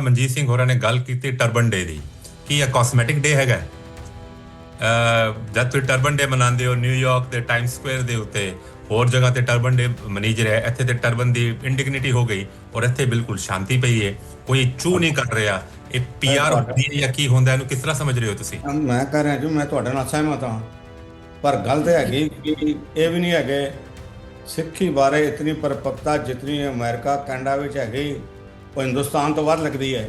ਮਨਜੀਤ ਸਿੰਘ ਹੋਰਾਂ ਨੇ ਗੱਲ ਕੀਤੀ ਟਰਬਨ ਡੇ ਦੀ। ਕੀ ਇਹ ਕਾਸਮੈਟਿਕ ਡੇ ਹੈਗਾ? ਜਦ ਤੁਸੀਂ ਟਰਬਨ ਡੇ ਮਨਾਉਂਦੇ ਹੋ ਨਿਊਯਾਰਕ ਦੇ ਟਾਈਮ ਸਕੁਅਰ ਦੇ ਉੱਤੇ ਹੋਰ ਜਗ੍ਹਾ ਤੇ ਟਰਬਨ ਡੇ ਮਨੀਜ ਰਿਹਾ ਇੱਥੇ ਤੇ ਟਰਬਨ ਦੀ ਇੰਡਿਗਨਿਟੀ ਹੋ ਗਈ ਔਰ ਇੱਥੇ ਬਿਲਕੁਲ ਸ਼ਾਂਤੀ ਪਈ ਹੈ ਕੋਈ ਚੂ ਨਹੀਂ ਕਰ ਰਿਹਾ। ਇਹ ਪੀਆਰ ਹੁੰਦੀ ਹੈ ਜਾਂ ਕੀ ਹੁੰਦਾ ਇਹਨੂੰ ਕਿਸ ਤਰ੍ਹਾਂ ਸਮਝ ਰਹੇ ਹੋ ਤੁਸੀਂ? ਮੈਂ ਕਹਿ ਰਿਹਾ ਜੀ ਮੈਂ ਤੁਹਾਡੇ ਨਾਲ ਸਹਿਮਤ ਹਾਂ। ਪਰ ਗੱਲ ਤੇ ਹੈਗੀ ਕਿ ਇਹ ਵੀ ਨਹੀਂ ਹੈਗੇ ਸਿੱਖੀ ਬਾਰੇ ਇਤਨੀ ਪਰਪੱਕਤਾ ਜਿਤਨੀ ਅਮਰੀਕਾ ਕੈਨੇਡਾ ਵਿੱਚ ਹੈਗੀ। ਉਹ ਹਿੰਦੁਸਤਾਨ ਤੋਂ ਵੱਧ ਲੱਗਦੀ ਹੈ।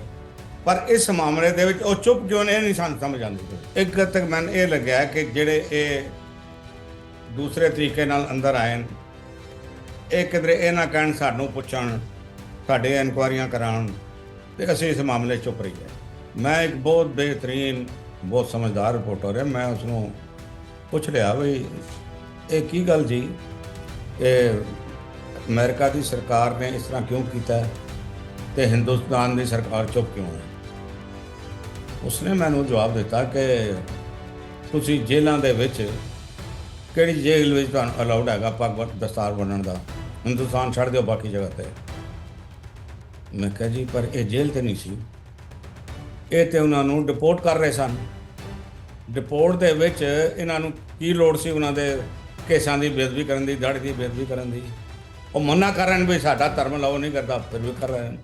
ਪਰ ਇਸ ਮਾਮਲੇ ਦੇ ਵਿੱਚ ਉਹ ਚੁੱਪ ਕਿਉਂ ਨੇ ਨਹੀਂ ਸਾਨੂੰ ਸਮਝ ਆਉਂਦੀ। ਇੱਕ ਗੱਲ ਤੱਕ ਮੈਨੂੰ ਇਹ ਲੱਗਿਆ ਕਿ ਜਿਹੜੇ ਇਹ ਦੂਸਰੇ ਤਰੀਕੇ ਨਾਲ ਅੰਦਰ ਆਏ ਨੇ, ਇਹ ਕਿਧਰੇ ਇਹ ਨਾ ਕਹਿਣ ਸਾਨੂੰ ਪੁੱਛਣ ਸਾਡੇ ਇਨਕੁਆਰੀਆਂ ਕਰਾਉਣ ਤੇ ਅਸੀਂ ਇਸ ਮਾਮਲੇ 'ਚ ਚੁੱਪ ਰਹੀਏ। ਮੈਂ ਇੱਕ ਬਹੁਤ ਬਿਹਤਰੀਨ, ਬਹੁਤ ਸਮਝਦਾਰ ਰਿਪੋਰਟਰ ਹੈ। ਮੈਂ ਉਸ ਨੂੰ ਪੁੱਛ ਲਿਆ ਵੀ ਇਹ ਕੀ ਗੱਲ ਜੀ? ਇਹ ਅਮਰੀਕਾ ਦੀ ਸਰਕਾਰ ਨੇ ਇਸ ਤਰ੍ਹਾਂ ਕਿਉਂ ਕੀਤਾ? ਹੈ ਤੇ ਹਿੰਦੁਸਤਾਨ ਦੀ ਸਰਕਾਰ ਚੁੱਪ ਕਿਉਂ ਹੈ? ਉਸਨੇ ਮੈਨੂੰ ਜਵਾਬ ਦਿੱਤਾ ਕਿ ਤੁਸੀਂ ਜੇਲ੍ਹਾਂ ਦੇ ਵਿੱਚ ਕਿਹੜੀ ਜੇਲ੍ਹ ਵਿੱਚ ਤੁਹਾਨੂੰ ਅਲਾਉਡ ਹੈਗਾ ਪੱਗ ਦਸਤਾਰ ਬੰਨਣ ਦਾ? ਹਿੰਦੁਸਤਾਨ ਛੱਡ ਦਿਓ ਬਾਕੀ ਜਗ੍ਹਾ ਤੇ। ਮੈਂ ਕਿਹਾ ਜੀ, ਪਰ ਇਹ ਜੇਲ੍ਹ ਤੇ ਨਹੀਂ ਸੀ। ਇਹ ਤੇ ਉਹਨਾਂ ਨੂੰ ਡਿਪੋਰਟ ਕਰ ਰਹੇ ਸਨ। ਡਿਪੋਰਟ ਦੇ ਵਿੱਚ ਇਹਨਾਂ ਨੂੰ ਕੀ ਲੋੜ ਸੀ ਉਹਨਾਂ ਦੇ ਕੇਸਾਂ ਦੀ ਬੇਅਦਬੀ ਕਰਨ ਦੀ ਦਾੜੀ ਦੀ ਬੇਅਦਬੀ ਕਰਨ ਦੀ? ਉਹ ਮਨਾ ਕਰਨ ਵੀ ਸਾਡਾ ਧਰਮ ਲਾਓ ਨਹੀਂ ਕਰਦਾ, ਫਿਰ ਵੀ ਕਰ ਰਹੇ ਨੇ।